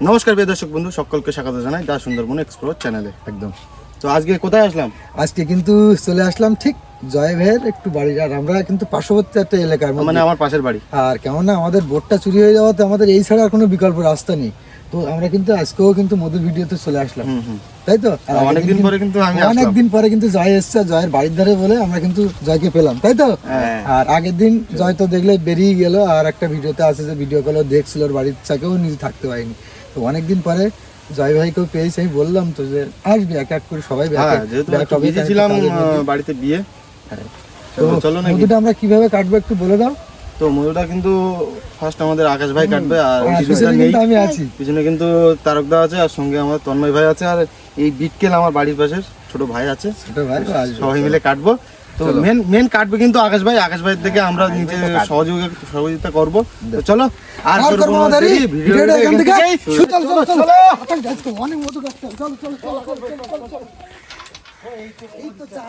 নমস্কার প্রিয় দর্শক বন্ধু সকলকে স্বাগত জানাই দা সুন্দরবন এক্সপ্লোর চ্যানেলে একদম। তো আজকে কোথায় আসলাম? আজকে কিন্তু চলে আসলাম ঠিক জয় ভাইয়ের একটু বাড়ি আর আমরা কিন্তু পার্শ্ববর্তী একটা এলাকার মানে আমার পাশের বাড়ি। আর কেননা আমাদের বোটটা চুরি হয়ে যাওয়াতে আমাদের এই ছাড়া আর কোনো বিকল্প রাস্তা নেই। তো আমরা কিন্তু আজকেও কিন্তু মধুর ভিডিওতে চলে আসলাম। তাই তো? অনেকদিন পরে কিন্তু আমি। অনেকদিন পরে কিন্তু জয় এসছে জয়ের বাড়ির ধারে বলে আমরা কিন্তু জয়কে পেলাম। তাই তো? হ্যাঁ। আর আগের দিন জয় তো দেখলে বেরিয়ে গেল আর একটা ভিডিওতে আছে যে ভিডিও কলও দেখছিল ওর বাড়ির চাকেও নিজে থাকতে পারিনি। তো অনেকদিন পরে জয় ভাইকেও পেয়েছি আমি বললাম তো যে আসবি এক এক করে সবাই হ্যাঁ ছিলাম বাড়িতে বিয়ে। হ্যাঁ। তো চলো মধুটা আমরা কীভাবে কাটবো একটু বলে দাও। তো মধুটা কিন্তু ফার্স্ট আমাদের আকাশ ভাই কাটবে আর আমি আছি। পিছনে কিন্তু তারকদা আছে আর সঙ্গে আমার তন্ময় ভাই আছে আর এই বিটকেল আমার বাড়ির পাশের ছোট ভাই আছে। ছোট ভাই সবাই মিলে কাটবো। তো মেন মেন কাটবে কিন্তু আকাশ ভাই। আকাশ ভাই থেকে আমরা নিচে সহযোগিতা সহযোগিতা করব। তো চলো আর করব ভিডিওটা এখান থেকে চলো, চলো, চলো। চলো। আজকে অনেক মধু চলো, চলো, চলো, চলো, চলো, চলো, চলো। এই তো- চা।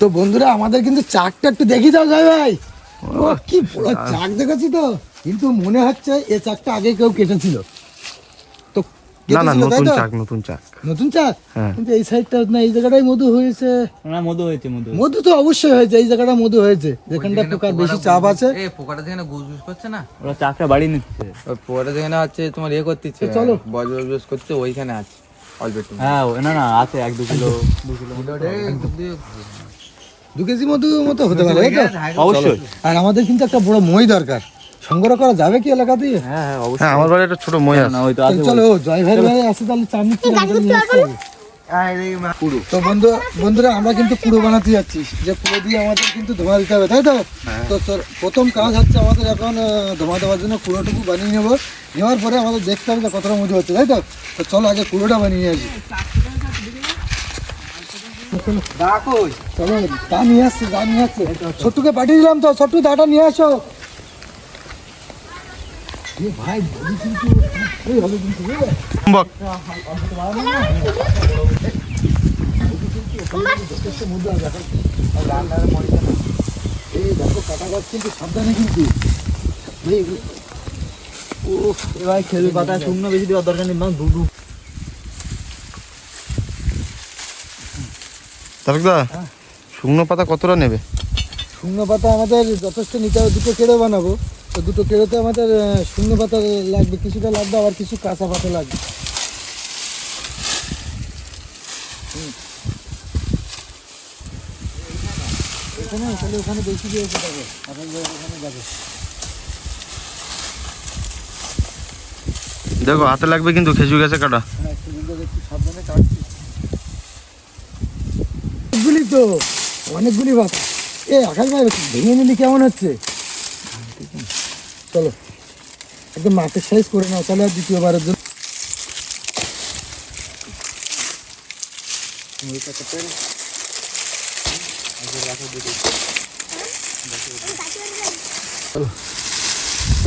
তো বন্ধুরা আমাদের কিন্তু চাকটা একটু দেখি দাও যাই ভাই। ও কি বড় চাক দেখেছি তো। কিন্তু মনে হচ্ছে এ চাকটা আগে কেউ কেটেছিল। তো না না নতুন চাক নতুন চাক। নতুন চাক? হ্যাঁ। কিন্তু এই সাইডটা না এই জায়গাটাই মধু হয়েছে। না মধু হয়েছে মধু মধু তো অবশ্যই হয়েছে এই জায়গাটা মধু হয়েছে। যেখানটা পোকার বেশি চাপ আছে। এ পোকাটা যেখানে গুজ গুজ করছে না? ওরা চাকটা বাড়ি নিচ্ছে। ওই পোকাটা যেখানে আছে তোমার ইয়ে করতেছে চলো। বজ বজ বজ করছে ওইখানে আছে অল্প হ্যাঁ না না আছে এক দু কিলো দু কিলো দু কেজি মধু মতো হতে পারে অবশ্যই। আর আমাদের কিন্তু একটা বড় মই দরকার। সংগ্রহ করা যাবে কি এলাকা দিয়ে? হ্যাঁ হ্যাঁ অবশ্যই। হ্যাঁ আমার বাড়ি একটা ছোট মই আছে। না ওই তো তো আছে চলো জয় ভাই ভাই আসে তাহলে চা মিষ্টি আমাদের নিয়ে আসতে হবে। তো বন্ধু বন্ধুরা আমরা কিন্তু পুরো বানাতে যাচ্ছি। যে পুরো দিয়ে আমাদের কিন্তু ধোয়া দিতে হবে তাই তো? তো চল- প্রথম কাজ হচ্ছে আমাদের এখন ধোয়া দেওয়ার জন্য পুরোটুকু বানিয়ে নেব। নেওয়ার পরে আমাদের দেখতে হবে যে কতটা মজু হচ্ছে তাই তো? তো চলো আগে পুরোটা বানিয়ে আসি। চলো দা নিয়ে আসছে দা নিয়ে আসছে। ছোট্টুকে পাঠিয়ে দিলাম তো ছোট্টু দাটা নিয়ে আসো। খেলবি পাতা শুকনো বেশি দেওয়ার দরকার নেই মাছ দুধু তারকদা শুকনো পাতা কতটা নেবে? শুকনো পাতা আমাদের যথেষ্ট নিতে হবে দুটো কেড়ে বানাবো। তো দুটো কেড়েতে আমাদের শুকনো পাতা লাগবে কিছুটা লাগবে আবার কিছু কাঁচা পাতা লাগবে। তাহলে ওখানে বেশি দিয়েছে যাবে আপনার ওখানে যাবে দেখো। হাতে লাগবে কিন্তু খেজুর গাছে কাটা। হ্যাঁ সাবধানে কাটছি। অনেকগুলি তো অনেকগুলি পাতা। এ আকাশ ভাই ভেঙে নিলি কেমন হচ্ছে? চলো। একদম মাঠের সাইজ করে নাও, তাহলে আর দ্বিতীয়বারের জন্য।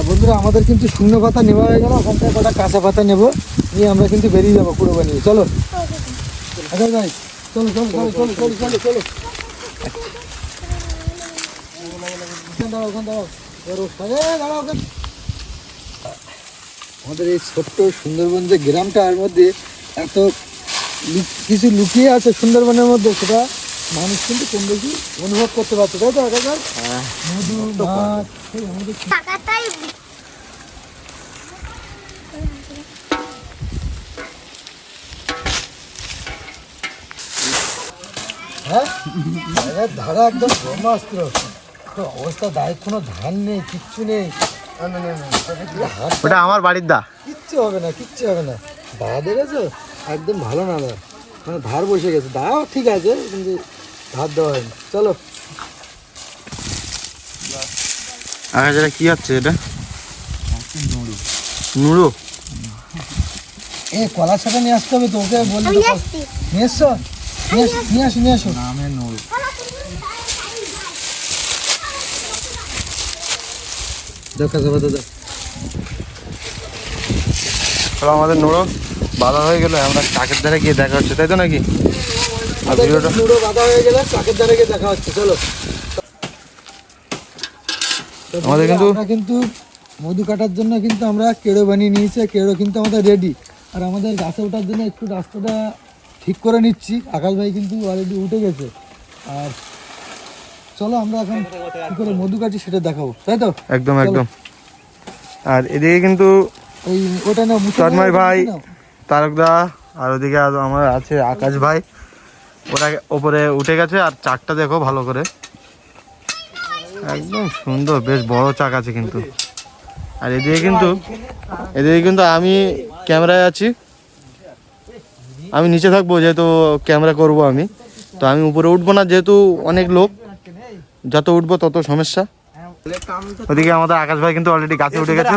বন্ধুরা, আমাদের কিন্তু শূন্য পাতা নেওয়া হয়ে গেল, ওখান থেকে কটা কাঁচা পাতা নেব, নিয়ে আমরা কিন্তু বেরিয়ে যাব পুরো বানিয়ে। চলো। আচ্ছা ভাই, চলো চলো চলো চলো চলো চলো চলো। ওখানে দাঁড়াও ওখানে দাঁড়াও। আমাদের এই ছোট্ট সুন্দরবন যে গ্রামটার মধ্যে এত লুক- কিছু লুকিয়ে আছে সুন্দরবনের মধ্যে সেটা মানুষ কিন্তু কম বেশি অনুভব করতে পারছে তাই তো মধু মাছ আমাদের হ্যাঁ? ধারা ধারা একদম ব্রহ্মাস্ত্র। অবস্থা দায় কোনো ধান নেই কিচ্ছু নেই। ওটা আমার বাড়ির দা। কিচ্ছু হবে না কিচ্ছু হবে না। দা দেখেছ? একদম ভালো না দা মানে ধার বসে গেছে। দাও ঠিক আছে কিন্তু ধার দেওয়া হয়নি। চলো। আকাশ এটা কি হচ্ছে এটা? নুড়ো। এ কলার সাথে নিয়ে আসতে হবে তো ওকে বললি নিয়ে এসছো নিয়ে এসো নিয়ে আসো নিয়ে আসো দাও চলো আমাদের নুড়ো বাধা হয়ে গেলে আমরা কাকের ধারে গিয়ে দেখা হচ্ছে তাই তো নাকি? আমাদের ভিডিওটা- লুডো বাঁধা হয়ে গেলে চাকের দ্বারা গিয়ে দেখা হচ্ছে চলো। আমাদের কিন্তু- আমরা কিন্তু মধু কাটার জন্য কিন্তু আমরা কেড়ো বানিয়ে নিয়েছি কেড়ো কিন্তু আমাদের রেডি আর আমাদের গাছে ওঠার জন্য একটু রাস্তাটা ঠিক করে নিচ্ছি। আকাশ ভাই কিন্তু অলরেডি উঠে গেছে। আর চলো আমরা এখন কি করে মধু কাটি সেটা দেখাবো তাই তো? একদম একদম। আর এদিকে কিন্তু ওই ওটা মুছে তন্ময় ভাই তারকদা আর ওদিকে আর আমার আছে আকাশ ভাই। ওরা ওপরে উঠে গেছে আর চাকটা দেখো ভালো করে। একদম সুন্দর বেশ বড় চাক আছে কিন্তু। আর এদিকে কিন্তু এদিকে কিন্তু আমি ক্যামেরায় আছি। আমি নিচে থাকব যেহেতু ক্যামেরা করব আমি। তো আমি উপরে উঠবো না যেহেতু অনেক লোক। যত উঠবো তত সমস্যা। ওদিকে আমাদের আকাশ ভাই কিন্তু অলরেডি গাছে উঠে গেছে।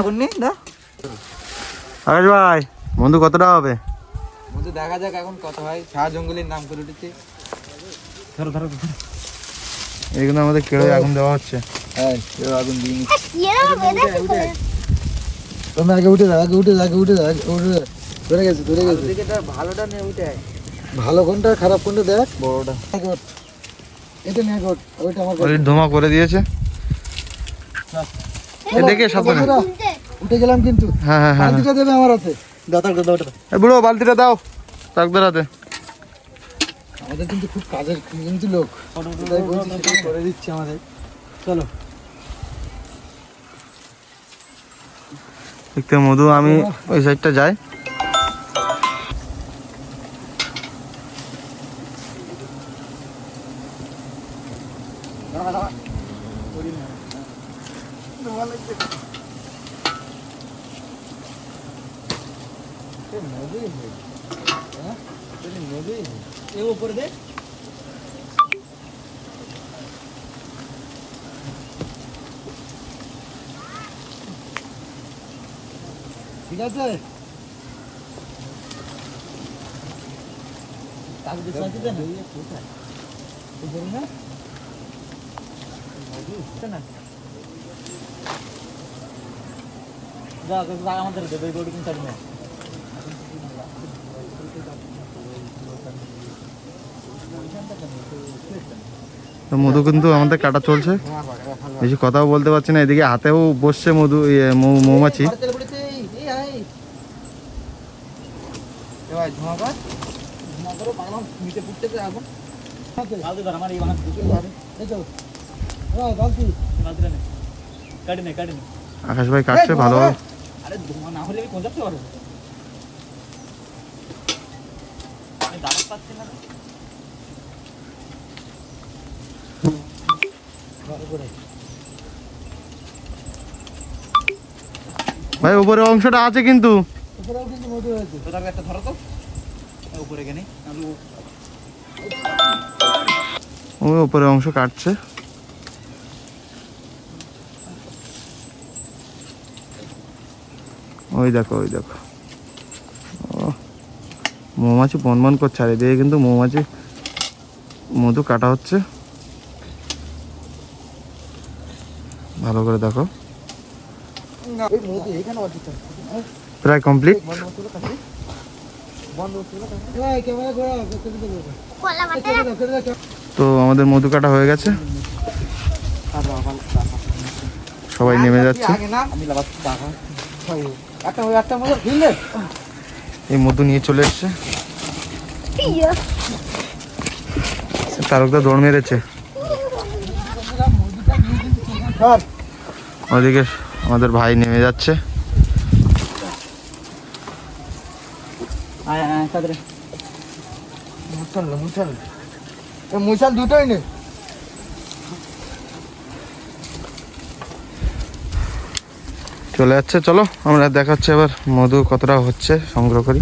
আকাশ ভাই বন্ধু কতটা হবে? বন্ধু দেখা যাক এখন কত হয়। সারা জঙ্গলের নাম করে উঠেছে। এই কিন্তু আমাদের কেড়ে আগুন দেওয়া হচ্ছে। হ্যাঁ আগুন তুমি আগে উঠে দাও আগে উঠে দাও আগে উঠে দাও আগে উঠে ধরে গেছে ধরে গেছে। ভালোটা নিয়ে উঠে ভালো কোনটা খারাপ কোনটা দেখ। বড়টা। এটা ওইটা আমার। ধোঁয়া করে দিয়েছে। এ দেখে সাবধানে। উঠে গেলাম কিন্তু। হ্যাঁ হ্যাঁ হ্যাঁ পানিটা দেবে আমার হাতে। এ বুড়ো বালতিটা দাও। তাকদের হাতে। আমাদের কিন্তু খুব কাজের কিন্তু লোক। করে দিচ্ছে আমাদের। চলো। দেখতে মধু আমি ওই সাইডটা যাই। ঠিক আছে? আমাদের দেবে গরু কিন্তু তো মধু কিন্তু আমাদের কাটা চলছে। বেশি কথাও বলতে পারছি না এদিকে হাতেও বসছে মধু ইয়ে, মৌ- মৌমাছি তেল পড়েছে এই এই আই এবার ধোঁয়া কর ধোঁয়া করো বারবার নিচে ফুটতেছে আগুন বালতি ধর আমার এই বাঁধ দিকে এই তো হ্যাঁ বালতি বালতিটা নে কাটি নে কাটি নে আকাশ ভাই কাটছে ভালো। আরে না হলে আমি কোন যাচ্ছে পারব আমি দাঁড়াতে পারছি না ভাই উপরে অংশটা আছে কিন্তু। উপরেও কিন্তু মধু হয়েছে তো তাকে একটা ধরো তো। উপরে গেনি আমি ওই উপরে অংশ কাটছে। ওই দেখো ওই দেখো। ও মৌমাছি বন বন করছে আর এদিকে কিন্তু মৌমাছি মধু কাটা হচ্ছে। ভালো করে দেখো। প্রায় কমপ্লিট। কলা তো আমাদের মধু কাটা হয়ে গেছে। সবাই নেমে যাচ্ছে। এই মধু নিয়ে চলে এসছে। তারকদা দৌড় মেরেছে। ওদিকে আমাদের ভাই নেমে যাচ্ছে। আয় আয় না। মুছাল দুটোই নে। চলে যাচ্ছে চলো আমরা দেখাচ্ছি এবার মধু কতটা হচ্ছে সংগ্রহ করি।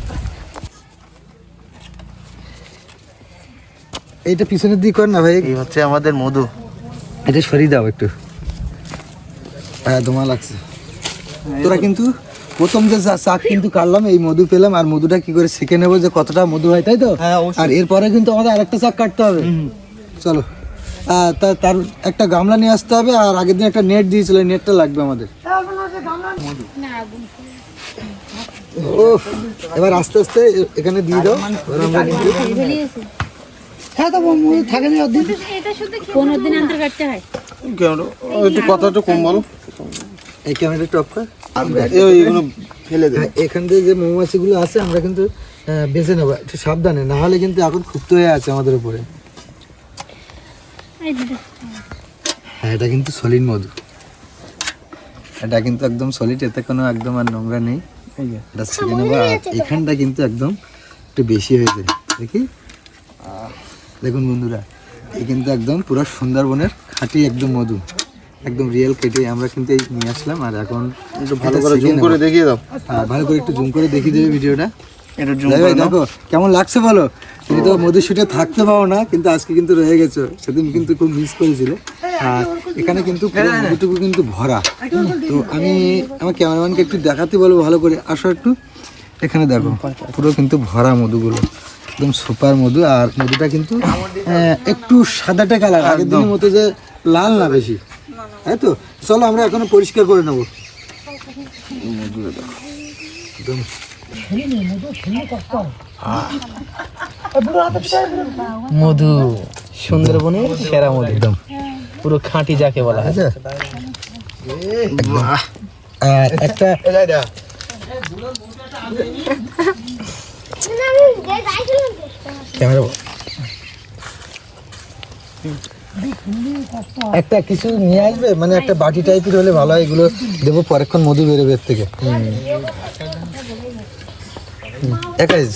এইটা পিছনের দিক কর না ভাই। এই হচ্ছে আমাদের মধু। এটা সরিয়ে দাও একটু। হ্যাঁ তোমার লাগছে। তোরা কিন্তু প্রথম যে চাক কিন্তু কাটলাম এই মধু পেলাম আর মধুটা কি করে শিখে নেব যে কতটা মধু হয় তাই তো? হ্যাঁ, আর এরপরে কিন্তু আমাদের আরেকটা চাক কাটতে হবে। চলো। তার একটা গামলা নিয়ে আসতে হবে আর আগের দিন একটা নেট দিয়েছিল এই নেটটা লাগবে আমাদের। এবার আস্তে আস্তে এখানে দিয়ে দাও। হ্যাঁ তো মধু থাকে না অর্ধেক। এটা শুধু পনেরো দিন অন্তর কাটতে হয়। কেন? একটু কথা একটু কম বলো। এই ক্যামেরা টপ কর। এইগুলো ফেলে দে হ্যাঁ, এখান থেকে যে মৌমাছিগুলো আছে আমরা কিন্তু বেছে নেব। একটু সাবধানে না হলে কিন্তু এখন ক্ষুব্ধ হয়ে আছে আমাদের উপরে। হ্যাঁ এটা কিন্তু সলিড মধু। এটা কিন্তু একদম সলিড এতে কোনো একদম আর নোংরা নেই। এটা ছেড়ে নেব আর এখানটা কিন্তু একদম একটু বেশি হয়েছে দেখি। দেখুন বন্ধুরা এই কিন্তু একদম পুরো সুন্দরবনের খাঁটি একদম মধু। একদম রিয়েল কেটে আমরা কিন্তু এই নিয়ে আসলাম। আর এখন একটু ভালো করে জুম করে দেখিয়ে দাও। হ্যাঁ, ভালো করে একটু জুম করে দেখিয়ে দেবে ভিডিওটা। একটু জুম ভাই করে দেখো কেমন লাগছে বলো? তুমি তো মধুশুটে থাকতে পারো না কিন্তু আজকে কিন্তু রয়ে গেছো। সেদিন কিন্তু খুব মিস করেছিলে। আর এখানে কিন্তু পুরো মধুটুকু কিন্তু ভরা। তো আমি আমার ক্যামেরাম্যানকে একটু দেখাতে বলব ভালো করে। আসো একটু। এখানে দেখো পুরো কিন্তু ভরা মধুগুলো। একদম সুপার মধু। আর মধুটা কিন্তু একটু সাদাটে কালার আগের দিনের মতো যে লাল না বেশি। তাই তো চলো আমরা এখন পরিষ্কার করে নেব। একদম মধু সুন্দরবনের সেরা মধু একদম। পুরো খাঁটি যাকে বলা হয়। আচ্ছা। আর একটা ক্যামেরা একটা কিছু নিয়ে আসবে মানে একটা বাটি টাইপের হলে ভালো হয় এগুলো দেবো পরেক্ষণ মধু বেরোবে এর থেকে হুম। একাশ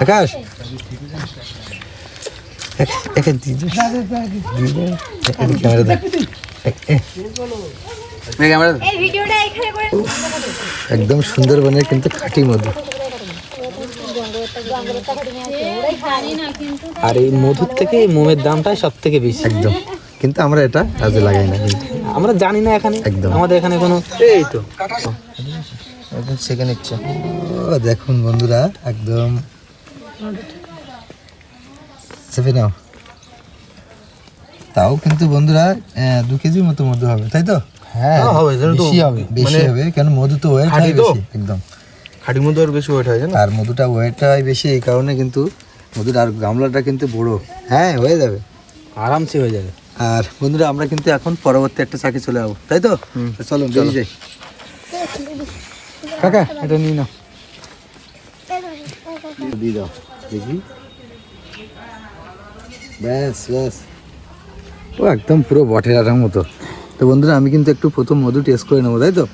একাশ এক- একাশ দিয়ে দে। দিয়ে দে। এই ক্যামেরা দেখ এই ভিডিওটা এখানে করে একদম সুন্দরবনের কিন্তু খাঁটি মধু আর এই মধুর থেকে মোমের দামটাই সব থেকে বেশি। একদম। কিন্তু আমরা এটা কাজে লাগাই না। আমরা জানি না এখানে। একদম। আমাদের এখানে কোনো এই তো। একদম সেকে নিচ্ছে। দেখুন বন্ধুরা একদম। চেপে নাও। তাও কিন্তু বন্ধুরা দু কেজির মতো মধু হবে তাই তো? হ্যাঁ হবে বেশি হবে বেশি হবে কেন মধু তো ওয়েট হয় খাঁটি? বেশি আর বেশি ওয়েট হয় না আর মধুটা ওয়েট হয় বেশি এই কারণে কিন্তু মধুর আর গামলাটা কিন্তু বড়। হ্যাঁ হয়ে যাবে। আরামসে হয়ে যাবে। আর বন্ধুরা আমরা কিন্তু এখন পরবর্তী একটা চাকি চলে যাব। তাই তো? তো চলো বেরিয়ে যাই। কাকা এটা নিয়ে নাও। দিয়ে দাও। দেখি। ব্যাস ব্যাস। ও একদম পুরো বটের আটার মতো। তো বন্ধুরা আমি কিন্তু একটু প্রথম মধু টেস্ট করে নেব তাই তো?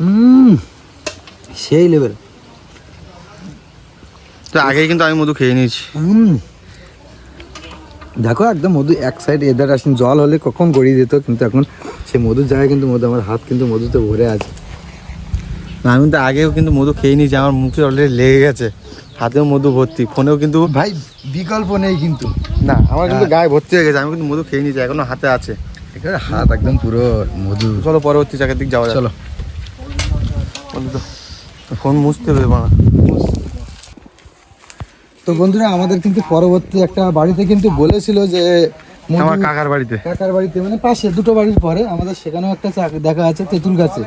হুম। সেই লেভেল তো আগেই কিন্তু আমি মধু খেয়ে নিয়েছি। দেখো একদম মধু এক সাইড এদার আসেন জল হলে কখন গড়িয়ে যেত কিন্তু এখন সে মধুর জায়গায় কিন্তু মধু আমার হাত কিন্তু মধুতে ভরে আছে। না, আমি তো আগেও কিন্তু মধু খেয়ে নিয়েছি আমার মুখে অলরেডি লেগে গেছে। হাতেও মধু ভর্তি ফোনেও কিন্তু ভাই বিকল্প নেই কিন্তু। না আমার কিন্তু গায়ে ভর্তি হয়ে গেছে আমি কিন্তু মধু খেয়ে নিয়েছি এখনও হাতে আছে। হাত একদম পুরো মধু। চলো পরবর্তী জায়গার দিক যাওয়া চলো। তো ফোন মুছতে হবে বানা তো বন্ধুরা আমাদের কিন্তু পরবর্তী একটা বাড়িতে কিন্তু বলেছিল যে আমার কাকার বাড়িতে। কাকার বাড়িতে মানে পাশে দুটো বাড়ির পরে আমাদের সেখানেও একটা চাক দেখা আছে তেঁতুল গাছে।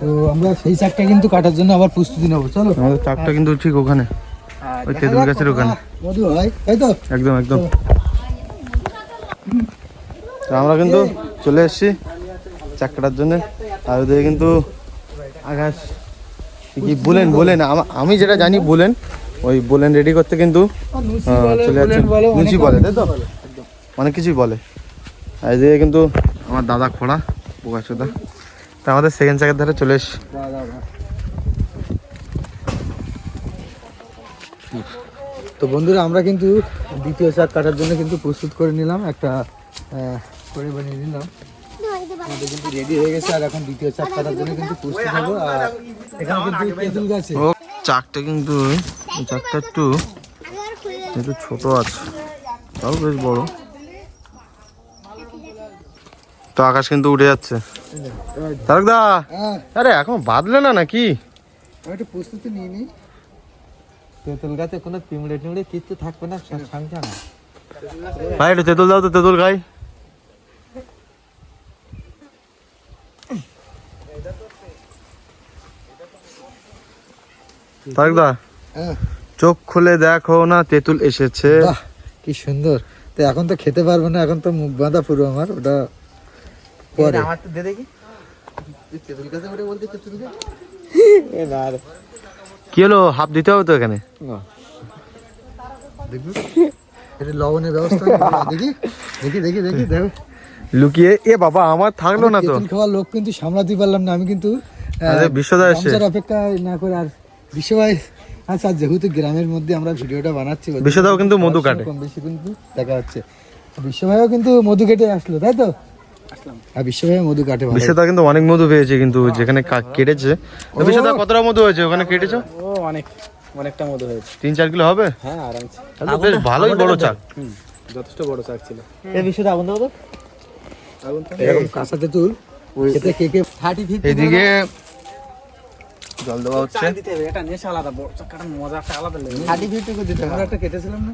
তো আমরা সেই চাকটা কিন্তু কাটার জন্য আবার প্রস্তুতি নেব। চলো। আমাদের চাকটা কিন্তু ঠিক ওখানে। ওই তেঁতুল গাছের ওখানে। মধু হয়। তাই তো। একদম একদম। তো আমরা কিন্তু চলে এসেছি চাক কাটার জন্য। আর ওদিকে কিন্তু আকাশ। কি বলেন বলেন আমা- আমি যেটা জানি বলেন ওই বলেন রেডি করতে কিন্তু চলে যাচ্ছে। লুচি বলে তাই তো? অনেক কিছুই বলে। আর এদিকে কিন্তু আমার দাদা খোড়া বোকাচোদা। তা আমাদের সেকেন্ড চাকের ধারে চলে এসছি তো বন্ধুরা আমরা কিন্তু দ্বিতীয় চাক কাটার জন্য কিন্তু প্রস্তুত করে নিলাম। একটা করে বানিয়ে নিলাম। আমাদের কিন্তু রেডি হয়ে গেছে আর এখন দ্বিতীয় চাক কাটার জন্য কিন্তু প্রস্তুত হব আর এখানে কিন্তু তেঁতুল গাছে ও চাকটা কিন্তু চাকটা একটু একটু ছোট আছে তাও বেশ বড়। তো আকাশ কিন্তু উঠে যাচ্ছে। তারকদা হ্যাঁ। আরে এখন বাদলে না নাকি? একটু প্রস্তুতি নিয়ে নিই। তেঁতুল গাছে কোনো পিমড়ে টিমড়ে কিচ্ছু থাকবে না না ভাই একটু তেঁতুল দাও তো তেঁতুল খাই। তারকদা হ্যাঁ। চোখ খুলে দেখো না তেঁতুল এসেছে। কি সুন্দর। তো এখন তো খেতে পারব না এখন তো মুখ বাঁধা পুরো আমার ওটা পরে। আমার তো দে দেখি। তেঁতুল গাছে ওটা বলতে তেঁতুল কি হলো হাফ দিতে হবে তো এখানে? দেখবি? এটা লবণের ব্যবস্থা দেখি। দেখি দেখি দেখি দেখো। লুকিয়ে এ বাবা আমার থাকল না তো। খাওয়ার লোক কিন্তু সামলাতে পারলাম না আমি কিন্তু বিশ্বদা। অপেক্ষা না করে আর বিশ্বভাই আচ্ছা যেহেতু গ্রামের মধ্যে আমরা ভিডিওটা বানাচ্ছি বিশ্বদাও কিন্তু মধু কাটে। কম বেশি কিন্তু দেখা যাচ্ছে বিশ্বভাইও কিন্তু মধু কেটে আসলো তাই তো? আর বিশ্বভাই মধু কাটে বিশ্বদা কিন্তু অনেক মধু পেয়েছে কিন্তু যেখানে কেটেছে। বিশ্বদা কতটা মধু হয়েছে? ওখানে কেটেছো? ও অনেক অনেকটা মতো হয়েছে। তিন চার কিলো হবে? হ্যাঁ আরামসে। বেশ ভালোই বড় চাক। যথেষ্ট বড় চাক ছিল। আগুন তো। এরকম কাঁচা তেঁতুল খেতে কে কে থার্টি ফিফটি এদিকে জল দেওয়া হচ্ছে। দিতে হবে এটা নেশা আলাদা বড় চাক কাটার মজা একটা আলাদা লাগে। থার্টি ফিফটি করে দিতে আমরা হবে একটা কেটেছিলাম না।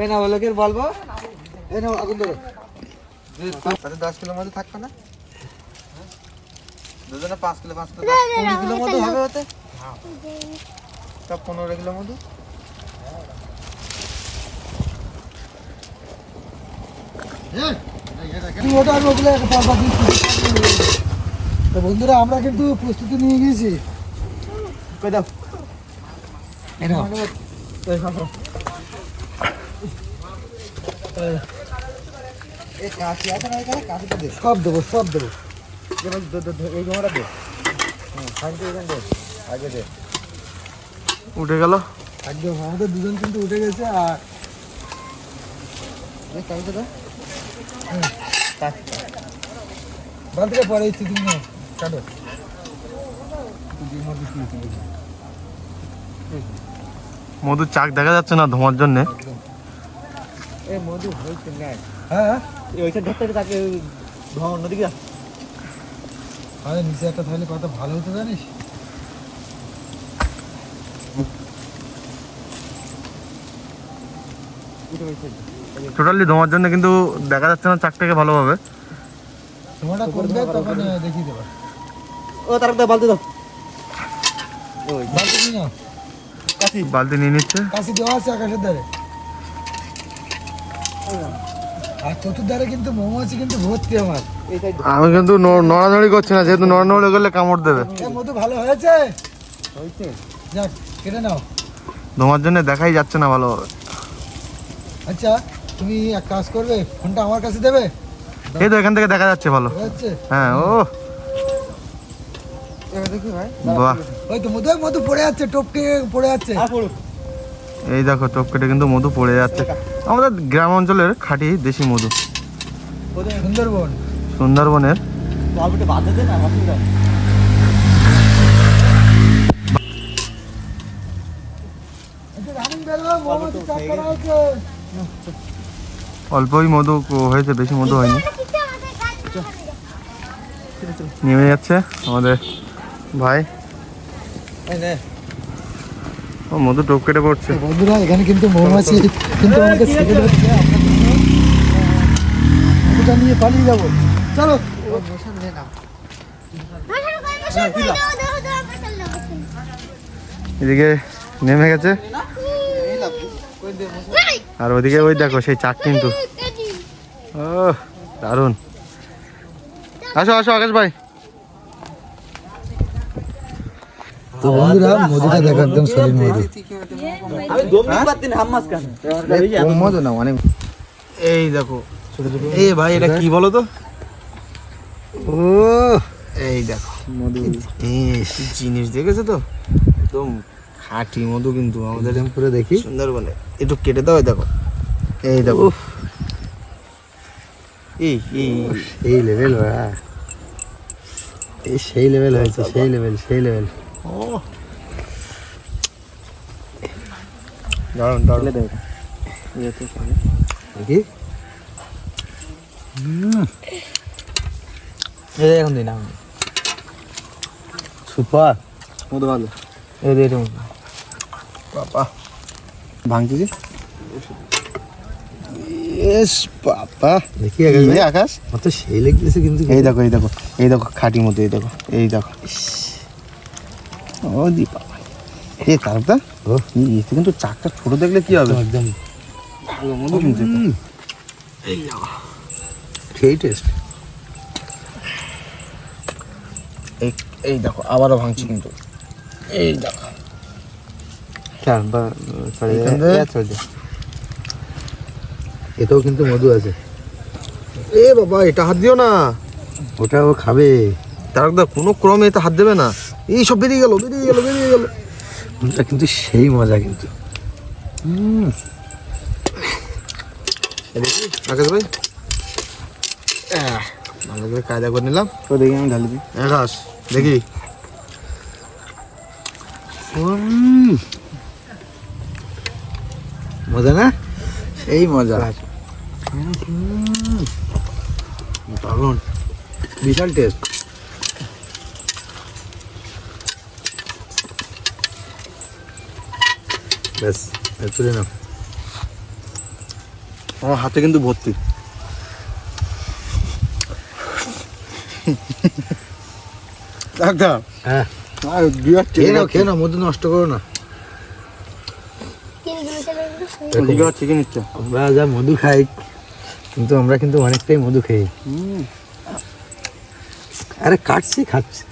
এই না বলো বলব। এই নাও আগুন ধরো। তাহলে দশ কিলোর মধ্যে থাকবে না? দুজনে পাঁচ কিলো পাঁচ কিলো কুড়ি কিলো মতো হবে হতে সব পনেরো কিলো মতো। তুই তো বন্ধুরা আমরা কিন্তু প্রস্তুতি নিয়ে গিয়েছি। সব দেবো সব দেবো। এই গোমাটা দে আগে দে উঠে গেল। একদম আমাদের দুজন কিন্তু উঠে গেছে আর এই কাশিটা দে বালতিটা পরে দিচ্ছি তুমি কাটো। মধুর চাক দেখা যাচ্ছে না ধোঁয়ার জন্য? এই মধু হয়েছে না হ্যাঁ ওইটা ধরতে তাকে ধোঁয়া অন্যদিকে যা। আরে নিচে একটা তাহলে কত ভালো হতো জানিস? টোটালি ধোঁয়ার জন্য কিন্তু দেখা যাচ্ছে না চাকটাকে ভালোভাবে। তোমাটা করবে তখন দেখিয়ে দেবো। ও তার একটা বালতি দাও। বালতি নিয়ে নাও। বালতি নিয়ে নিচ্ছে। কাশি দেওয়া আছে আকাশের ধারে। আর চতুর্ধারে কিন্তু মৌমাছি কিন্তু ভর্তি আমার। আমি কিন্তু নড়ানড়ি করছি না যেহেতু নড়ানড়ি করলে কামড় দেবে। এ, মধু ভালো হয়েছে? হয়েছে। যাক কেটে নাও। ধোঁয়ার জন্য দেখাই যাচ্ছে না ভালোভাবে। আচ্ছা তুমি এক কাজ করবে ফোনটা আমার কাছে দেবে। এই তো এখান থেকে দেখা যাচ্ছে ভালো। হ্যাঁ ও। দেখি ভাই। বাহ। ওই তো মধু মধু পড়ে যাচ্ছে টপকে পড়ে যাচ্ছে। আর এই দেখো চোখ কেটে কিন্তু মধু পড়ে যাচ্ছে। আমাদের গ্রাম অঞ্চলের খাঁটি দেশি মধু। সুন্দরবন। সুন্দরবনের। রানিং মৌমাছি চাক করা হয়েছে। অল্পই মধু হয়েছে বেশি মধু হয়নি। নেমে যাচ্ছে আমাদের ভাই। ও মধু টোপ কেটে পড়ছে। বন্ধুরা এখানে কিন্তু মৌমাছি কিন্তু আমাকে হচ্ছে মধুটা নিয়ে পালিয়ে যাব। চলো। এদিকে নেমে গেছে। আর ওদিকে ওই দেখো সেই চাক কিন্তু। ও দারুণ আসো আসো আকাশ ভাই। তো বন্ধুরা দেখো একদম আমি কেন? না অনেক। এই দেখো এই ভাই এটা কি বলো তো? ও এই দেখো। মধু। জিনিস দেখেছ তো? একদম খাঁটি মধু কিন্তু আমাদের পুরো দেখি। সুন্দরবনে। একটু কেটে দাও দেখো। এই দেখো। এই এই। এই লেভেল ভাড়া এই সেই লেভেল হয়েছে সেই লেভেল সেই লেভেল ও দারুণ দারুণ দেখি। এখন দিন সুপার। মধু ভালো এই দে বাবা। ভাঙতেছি। এস বাবা। দেখি আকাশ কত সেই লেগেছে কিন্তু। এই দেখো এই দেখো এই দেখো খাঁটি মতো এই দেখো এই দেখো। ও দি বাবা। এই তারপর ও। এতে কিন্তু চাকটা ছোট দেখলে কি হবে? একদম। ভালো কিন্তু এটা। সেই টেস্ট। এই এই দেখো আবারও ভাঙছি কিন্তু। এই দেখো। এতেও কিন্তু মধু আছে। এ বাবা এটা হাত দিও না। ওটা ও খাবে। তারকদা কোনো ক্রমে এটা হাত দেবে না। এই সব বেরিয়ে গেল বেরিয়ে গেল বেরিয়ে গেল। ওটা কিন্তু সেই মজা কিন্তু। আকাশ ভাই। ভালো করে কায়দা করে নিলাম। তো দেখি আমি ঢালি দিই। আকাশ দেখি। মজা না? সেই মজা। দারুণ। বিশাল টেস্ট ব্যাস তুলে নাও। আমার হাতে কিন্তু ভর্তি। ডাক্তার। হ্যাঁ। খেয়ে নাও খেয়ে নাও মধু নষ্ট করো না ওদিকে চিকেন ইচ্ছে আমরা যা মধু খাই কিন্তু আমরা কিন্তু অনেকটাই মধু খাই আরে কাটছি খাচ্ছি।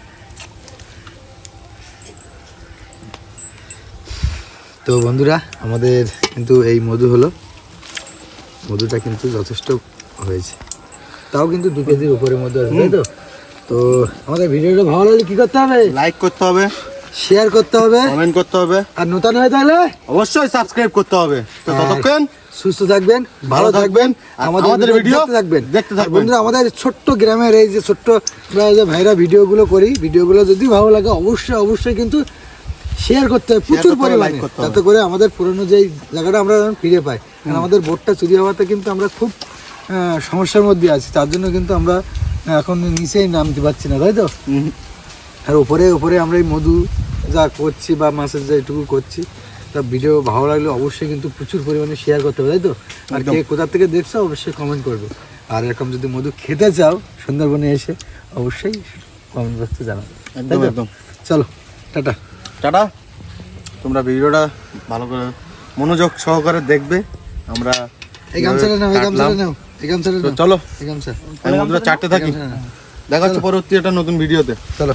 তো বন্ধুরা আমাদের কিন্তু এই মধু হলো। মধুটা কিন্তু যথেষ্ট হয়েছে। তাও কিন্তু দু কেজির উপরে মধু আছে তাই তো? তো আমাদের ভিডিওটা ভালো লাগলে কি করতে হবে? লাইক করতে হবে। শেয়ার করতে হবে। কমেন্ট করতে হবে। আর নতুন হয়ে তাহলে অবশ্যই সাবস্ক্রাইব করতে হবে। তো হ্যাঁ। ততক্ষণ সুস্থ থাকবেন ভালো থাকবেন। আমাদের ভিডিও থাকবেন। দেখতে থাকবেন। বন্ধুরা আমাদের ছোট্ট গ্রামের এই যে ছোট্ট আমরা যে ভাইরা ভিডিওগুলো করি ভিডিওগুলো যদি ভালো লাগে অবশ্যই অবশ্যই কিন্তু শেয়ার করতে হবে প্রচুর পরিমাণে। যাতে করে আমাদের পুরনো যেই জায়গাটা আমরা ফিরে পাই। কারণ আমাদের বোটটা চুরি হওয়াতে কিন্তু আমরা খুব সমস্যার মধ্যে আছি। তার জন্য কিন্তু আমরা এখন নিচেই নামতে পারছি না তাই তো? আর উপরে উপরে আমরা এই মধু যা করছি বা মাছের যা এটুকু করছি তা ভিডিও ভালো লাগলে অবশ্যই কিন্তু প্রচুর পরিমাণে শেয়ার করতে হবে তাই তো? আর কে কোথা থেকে দেখছ অবশ্যই কমেন্ট করবে। আর এরকম যদি মধু খেতে চাও সুন্দরবনে এসে অবশ্যই কমেন্ট বক্সে জানাবে একদম একদম। চলো টাটা। টাটা। তোমরা ভিডিওটা ভালো করে মনোযোগ সহকারে দেখবে। আমরা এই গামছাটা নাও এই গামছাটা নাও এই গামছাটা চলো। এই গামছা। আমি বন্ধুরা চারটে থাকি। দেখা হচ্ছে পরবর্তী একটা নতুন ভিডিওতে। চলো।